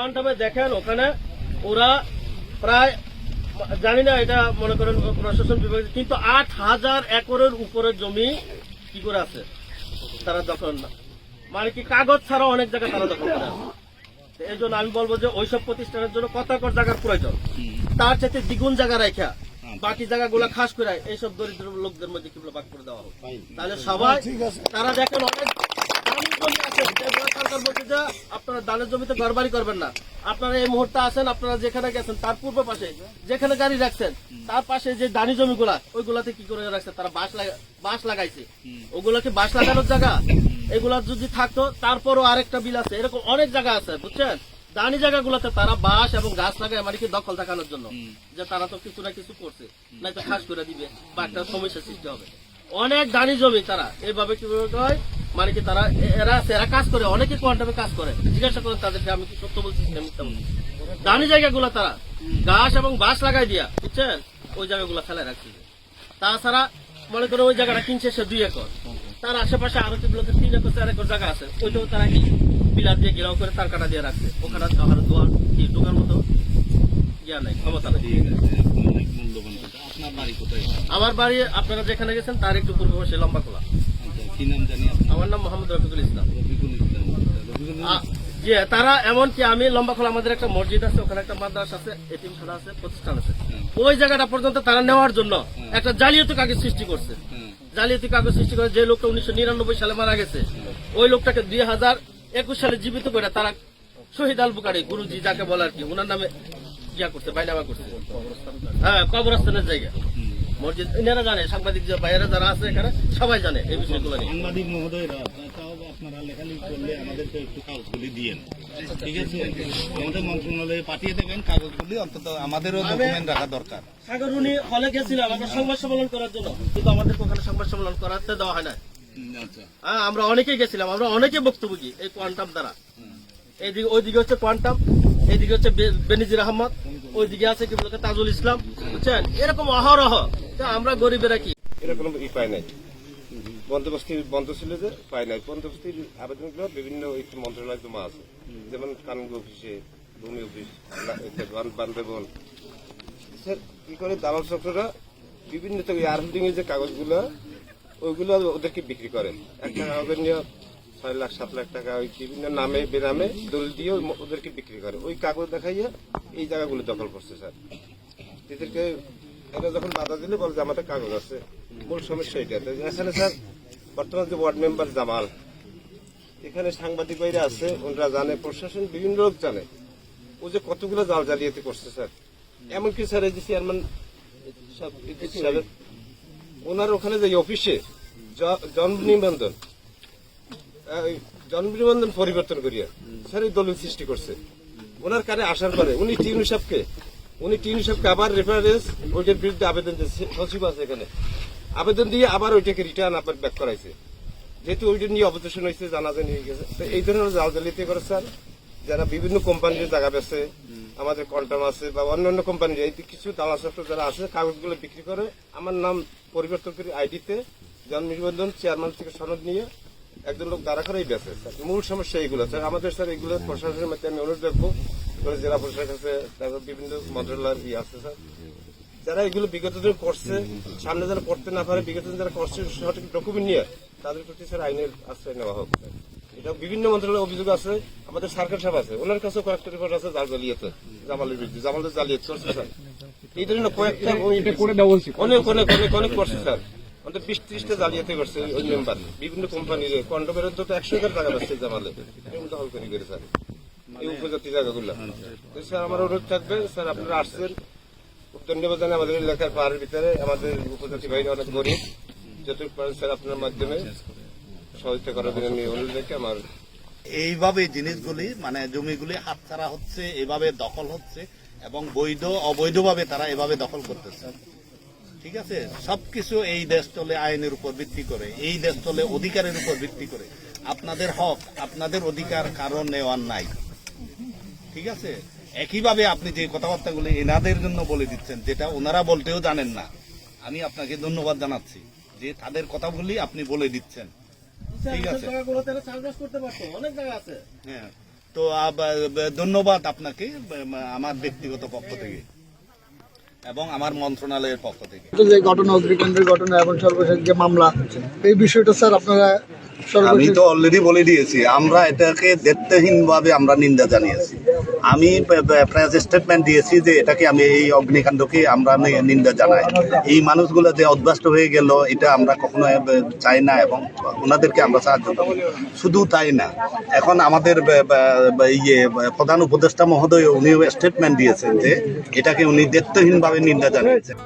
কোয়ান্টামে দেখেন ওখানে ওরা প্রায় জানি না এটা মনে করেন প্রশাসন বিভাগ কিন্তু আট হাজার একরের উপরে জমি কি করে আছে? তারা দখল না। মানে কি কাগজ ছাড়া অনেক জায়গায় তারা দখল করে আছে। এই জন্য আমি বলব যে ওইসব প্রতিষ্ঠানের জন্য কত একর জায়গার প্রয়োজন। তার চাইতে দ্বিগুণ জায়গা রেখা বাকি জায়গাগুলো খাস করে এইসব দরিদ্র লোকদের মধ্যে কীভাবে ভাগ করে দেওয়া হোক। তাহলে সবাই তারা দেখেন অনেক আছে সরকার বলছে যে আপনারা দানের জমিতে ঘর বাড়ি করবেন না। আপনারা এই মুহূর্তে আছেন আপনারা যেখানে গেছেন তার পূর্ব পাশে যেখানে গাড়ি রাখছেন তার পাশে যে দানি জমিগুলা ওইগুলাতে কি করে রাখছে তারা বাঁশ বাঁশ লাগাইছে। ওগুলা কি বাঁশ লাগানোর জায়গা? এগুলা যদি থাকতো তারপরও আরেকটা বিল আছে। এরকম অনেক জায়গা আছে বুঝছেন? দানি জায়গাগুলোতে তারা বাঁশ এবং গাছ লাগায় মানে কি দখল দেখানোর জন্য যে তারা তো কিছু না কিছু করছে। নাই তো খাস করে দিবে বা একটা সমস্যা সৃষ্টি হবে। অনেক দানি জমি তারা। এইভাবে কীভাবে হয়? মানে কি তারা এরা এরা কাজ করে অনেকে কোয়ান্টামে কাজ করে। জিজ্ঞাসা করেন তাদেরকে আমি কি সত্য বলছি না মিথ্যা বলছি দানি জায়গাগুলো তারা গাছ এবং বাঁশ লাগাই দিয়া বুঝছেন? ওই জায়গাগুলো ফেলে রাখছে তাছাড়া মনে করো ওই জায়গাটা কিনছে সে দুই একর। তার আশেপাশে আরও যেগুলোতে তিন একর চার একর জায়গা আছে ওইটাও তারা কি পিলার দিয়ে ঘেরাও করে তার কাটা দিয়ে রাখছে। ওখানে আর দোয়ার কি ঢোকার মতো ইয়া নাই ক্ষমতা নেই। আপনার বাড়ি কোথায়? আমার বাড়ি আপনারা যেখানে গেছেন তার একটু পূর্ব পাশে লম্বা খোলা। কি নাম জানি আমার নাম মোহাম্মদ রফিকুল ইসলাম। রফিকুল ইসলাম। রফিকুল যে তারা এমনকি আমি লম্বা খোলা আমাদের একটা মসজিদ আছে ওখানে একটা মাদ্রাসা আছে এতিমখানা আছে প্রতিষ্ঠান আছে। ওই জায়গাটা পর্যন্ত তারা নেওয়ার জন্য একটা জালিয়াতি কাগজ সৃষ্টি করছে। হ্যাঁ। জালিয়াতি কাগজ সৃষ্টি করে যে লোকটা উনিশশো নিরানব্বই সালে মারা গেছে ওই লোকটাকে দুই হাজার একুশ সালে জীবিত করে তারা শহীদ আল বুকারি গুরুজি যাকে বলে আর কি ওনার নামে ইয়া করছে বাইনামা করছে। হ্যাঁ কবরস্থানের জায়গা। মসজিদ এনারা জানে সাংবাদিক যে বাইরে যারা আছে এখানে সবাই জানে এই বিষয়গুলো নিয়ে। সাংবাদিক মহোদয়রা তাও আপনারা লেখালেখি করলে আমাদেরকে একটু কাগজগুলি দিয়েন ঠিক আছে? আমাদের মন্ত্রণালয়ে পাঠিয়ে দেবেন কাগজগুলি অন্তত আমাদেরও ডকুমেন্ট রাখা দরকার। সাগর উনি হলে গেছিলাম আমরা সংবাদ সম্মেলন করার জন্য। কিন্তু আমাদেরকে ওখানে সংবাদ সম্মেলন করাতে দেওয়া হয় না আচ্ছা। হ্যাঁ আমরা অনেকেই গেছিলাম আমরা অনেকে বক্তব্য এই কোয়ান্টাম দ্বারা। এইদিকে ওইদিকে হচ্ছে কোয়ান্টাম এইদিকে হচ্ছে বেনিজির আহমদ ওইদিকে আছে কি বলতে তাজুল ইসলাম বুঝছেন? এরকম অহরহ। আমরা গরিবেরা কি? এরকম ই পায় নাই। বন্দোবস্তি বন্ধ ছিল যে, পায় নাই। বন্দোবস্তির আবেদনগুলো বিভিন্ন মন্ত্রণালয় জমা আছে। যেমন কানুন অফিসে ভূমি অফিস না- এটা বান- বান্দরবন স্যার, কি করে দালাল চক্ররা বিভিন্ন এর যে কাগজগুলো, ওইগুলো ওদেরকে বিক্রি করেন একটা কাগজ নিয়ে ছয় লাখ, সাত লাখ টাকা ওই বিভিন্ন নামে, বেনামে দলিল দিয়ে ওদেরকে বিক্রি করে। ওই কাগজ দেখাইয়া এই জায়গাগুলো দখল করছে, স্যার। এদেরকে এরা যখন বাধা দিলে বলে যে আমাদের কাগজ আছে। মূল সমস্যা এটা। এখানে স্যার, বর্তমান যে ওয়ার্ড মেম্বার জামাল, এখানে সাংবাদিক আছে, ওনারা জানে, প্রশাসন বিভিন্ন লোক জানে। ও যে কতগুলো জাল জালিয়াতি করছে, স্যার। এমনকি স্যার, এই যে চেয়ারম্যান ওনার ওখানে যে অফিসে জন্ম নিবন্ধন জন্ম নিবন্ধন পরিবর্তন করিয়া, স্যার, এই দলিল সৃষ্টি করছে। ওনার কানে আসার পরে, উনি টিউন সাহেবকে উনি টিউন সাহেবকে আবার রেফারেন্স ওইটার বিরুদ্ধে আবেদন দিয়েছে। সচিব আছে এখানে। আবেদন দিয়ে আবার ওইটাকে রিটার্ন আবার ব্যাক করাইছে। যেহেতু ওইটা নিয়ে অবজেকশন হয়েছে জানাজানি হয়ে গেছে। তো এই ধরনের জাল জালিয়াতি করে স্যার, যারা বিভিন্ন কোম্পানির জায়গা বেছে আমাদের কন্টাম আছে বা অন্যান্য কোম্পানির এই কিছু দালাল চক্র যারা আছে, কাগজগুলো বিক্রি করে, আমার নাম পরিবর্তন করে আইডিতে জন্ম নিবন্ধন চেয়ারম্যান থেকে সনদ নিয়ে একজন লোক দাঁড়া করেই বেছে মূল সমস্যা এইগুলো। স্যার, আমাদের স্যার এগুলো প্রশাসনের মধ্যে আমি অনুরোধ রাখব। জেলা প্রশাসন আছে তারপর বিভিন্ন মন্ত্রণালয়ের ইয়ে আছে স্যার। যারা এগুলো বিগত দিন করছে সামনে যারা করতে না পারে বিগত দিন যারা করছে সঠিক ডকুমেন্ট নিয়ে তাদের প্রতি স্যার আইনের আশ্রয় নেওয়া হোক। এটা বিভিন্ন মন্ত্রণালয়ের অভিযোগ আছে আমাদের সরকার সাহেব আছে ওনার কাছেও কয়েকটা রিপোর্ট আছে জাল জালিয়াতে জামালের বিরুদ্ধে জামালের জালিয়াত করছে স্যার। এই ধরনের কয়েকটা অনেক অনেক অনেক অনেক করছে স্যার। আমাদের বিশ ত্রিশটা জালিয়াতে করছে ওই মেম্বার। বিভিন্ন কোম্পানির কন্ডমের তো একশো হাজার টাকা বেচছে জামালে এরকম দখল করে স্যার। উপজাতি জায়গাগুলো। তো স্যার, আমার অনুরোধ থাকবে, স্যার, আপনারা আসছেন। ধন্যবাদ জানাই আমাদের এলাকার পাহাড়ের ভিতরে। আমাদের উপজাতি বাহিনী অনেক গরিব। স্যার, আপনার মাধ্যমে সহযোগিতা করার জন্য আমি অনুরোধ রেখে আমার এইভাবে জিনিসগুলি মানে জমিগুলি হাতছাড়া হচ্ছে, এভাবে দখল হচ্ছে এবং বৈধ, অবৈধভাবে তারা এভাবে দখল করতেছে। ঠিক আছে? সবকিছু এই দেশ চলে আইনের উপর ভিত্তি করে, এই দেশ চলে অধিকারের উপর ভিত্তি করে। আপনাদের হক, আপনাদের অধিকার কারণ নেওয়ার নাই। ঠিক আছে? একইভাবে আপনি যে কথাবার্তাগুলি এনাদের জন্য বলে দিচ্ছেন যেটা ওনারা বলতেও জানেন না আমি আপনাকে ধন্যবাদ জানাচ্ছি যে তাদের কথাগুলি আপনি বলে দিচ্ছেন। ঠিক আছে। জায়গাগুলোতে চাষবাস করতে পারতো অনেক জায়গা আছে। হ্যাঁ তো ধন্যবাদ আপনাকে আমার ব্যক্তিগত পক্ষ থেকে এবং আমার মন্ত্রণালয়ের পক্ষ থেকে। যে ঘটনা অগ্নিকাণ্ডের ঘটনা এবং সর্বশেষ যে মামলা এই বিষয়টা স্যার আপনারা আমি তো অলরেডি বলে দিয়েছি আমরা এটাকে দায়িত্বহীনভাবে আমরা নিন্দা জানিয়েছি। আমি প্রেস স্টেটমেন্ট দিয়েছি যে এটাকে আমি এই অগ্নিকাণ্ডকে আমরা নিন্দা জানাই। এই মানুষগুলো যে অভ্যস্ত হয়ে গেল এটা আমরা কখনো চাই না এবং ওনাদেরকে আমরা সাহায্য করি শুধু তাই না এখন আমাদের ইয়ে প্রধান উপদেষ্টা মহোদয় উনিও স্টেটমেন্ট দিয়েছেন যে এটাকে উনি দায়িত্বহীনভাবে নিন্দা জানিয়েছেন।